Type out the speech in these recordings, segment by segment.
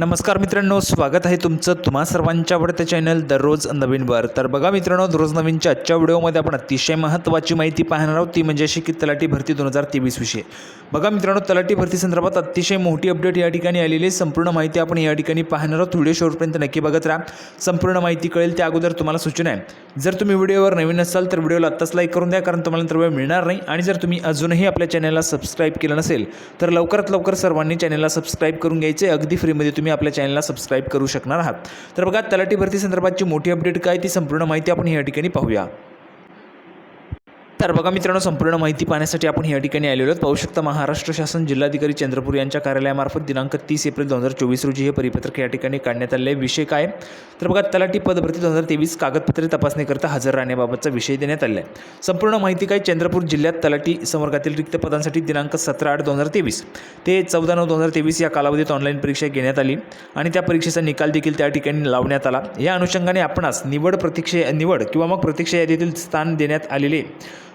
नमस्कार मित्रांनो स्वागत आहे तुमचं तुम्हा सर्वांच्या आवडत्या चॅनल दररोज नवीनवर तर बघा मित्रांनो दररोज नवीनच्या आजच्या व्हिडिओमध्ये आपण अतिशय महत्त्वाची माहिती पाहणार आहोत ती म्हणजे अशी की तलाठी भरती दोन हजार तेवीस विषयी. बघा मित्रांनो तलाठी भरती संदर्भात अतिशय मोठी अपडेट या ठिकाणी आलेली आहे. संपूर्ण माहिती आपण या ठिकाणी पाहणार आहोत. व्हिडिओ शेवटपर्यंत नक्की बघत राहा. संपूर्ण माहिती कळेल त्या अगोदर तुम्हाला सूचना आहे. जर तुम्ही व्हिडिओवर नवीन असाल तर व्हिडिओला आत्ताच लाईक करून द्या कारण तुम्हाला नंतर वेळ मिळणार नाही. आणि जर तुम्ही अजूनही आपल्या चॅनलला सबस्क्राईब केलं नसेल तर लवकरात लवकर सर्वांनी चॅनलला सबस्क्राईब करून घ्यायचे. अगदी फ्रीमध्ये तुम्ही आपल्या चॅनलला सबस्क्राईब करू शकणार आहात. तर बघा तलाठी भरती संदर्भातची मोठी अपडेट काय ती संपूर्ण माहिती आपण या ठिकाणी पाहूया. तर बघा मित्रांनो संपूर्ण माहिती पाहण्यासाठी आपण या ठिकाणी आलेलो आहोत. पाहू शकता महाराष्ट्र शासन जिल्हाधिकारी चंद्रपूर यांच्या कार्यालयामार्फत दिनांक तीस एप्रिल दोन हजार चोवीस रोजी हे परिपत्रक या ठिकाणी काढण्यात आले आहे. विषय काय? तर बघा तलाठी पदभरती दोन हजार तेवीस कागदपत्रे तपासणीकरता हजर राहण्याबाबतचा विषय देण्यात आला आहे. संपूर्ण माहिती काय? चंद्रपूर जिल्ह्यात तलाठी संवर्गातील रिक्त पदांसाठी दिनांक सतरा आठ दोन हजार तेवीस ते चौदा नऊ दोन हजार तेवीस या कालावधीत ऑनलाईन परीक्षा घेण्यात आली आणि त्या परीक्षेचा निकाल देखील त्या ठिकाणी लावण्यात आला. या अनुषंगाने आपणास निवड प्रतीक्षे निवड किंवा मग प्रतीक्षा यादीतील स्थान देण्यात आलेले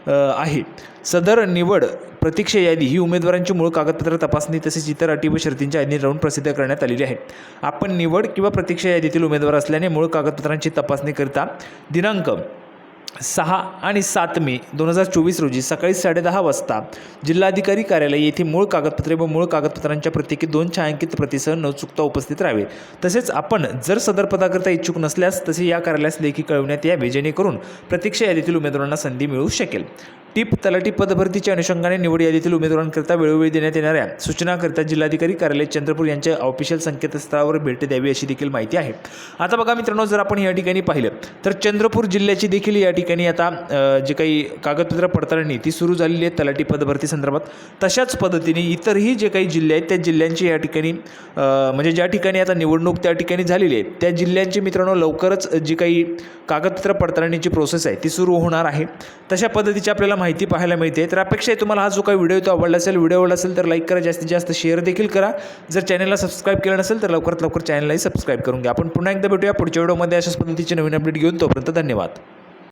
आहे. सदर निवड प्रतीक्षा यादी ही उमेदवारांची मूळ कागदपत्र तपासणी तसेच इतर अटी व शर्तींच्या यादी राहून प्रसिद्ध करण्यात आलेली आहे. आपण निवड किंवा प्रतीक्षा यादीतील उमेदवार असल्याने मूळ कागदपत्रांची तपासणीकरिता दिनांक सहा आणि सात मे दोन हजार चोवीस रोजी सकाळी साडेदहा वाजता जिल्हाधिकारी कार्यालय येथे मूळ कागदपत्रे व मूळ कागदपत्रांच्या प्रत्येकी दोन छायांकित प्रतीसह न चुकता उपस्थित राहावे. तसेच आपण जर सदर पदाकरता इच्छुक नसल्यास तसे या कार्यालयास लेखी कळवण्यात यावे जेणेकरून प्रतीक्षा यादीतील उमेदवारांना संधी मिळू शकेल. टीप तलाठी पदभरतीच्या अनुषंगाने निवड यादीतील उमेदवारांकरिता वेळोवेळी देण्यात येणाऱ्या सूचनाकरिता जिल्हाधिकारी कार्यालय चंद्रपूर यांच्या ऑफिशियल संकेतस्थळावर भेट द्यावी अशी देखील माहिती आहे. आता बघा मित्रांनो जर आपण या ठिकाणी पाहिलं तर चंद्रपूर जिल्ह्याची देखील या ठिकाणी आता जे काही कागदपत्र पडताळणी ती सुरू झालेली आहे तलाठी पदभरती संदर्भात. तशाच पद्धतीने इतरही जे काही जिल्हे आहेत त्या जिल्ह्यांची या ठिकाणी म्हणजे ज्या ठिकाणी आता निवडणूक त्या ठिकाणी झालेली आहे त्या जिल्ह्यांची मित्रांनो लवकरच जी काही कागदपत्र पडताळणीची प्रोसेस आहे ती सुरू होणार आहे. तशा पद्धतीची आपल्याला माहिती पाहायला मिळते. तर अपेक्षा आहे तुम्हाला हा जो काही व्हिडिओ तो आवडला असेल व्हिडिओ आवडला असेल तर लाईक करा जास्तीत जास्त शेअर देखील करा. जर चॅनलला सबस्क्राईब केलं नसेल तर लवकरात लवकर चॅनललाही सबस्क्राईब करून घ्या. आपण पुन्हा एकदा भेटूया पुढच्या व्हिडिओमध्ये अशाच पद्धतीचे नवीन अपडेट घेऊन तोपर्यंत धन्यवाद.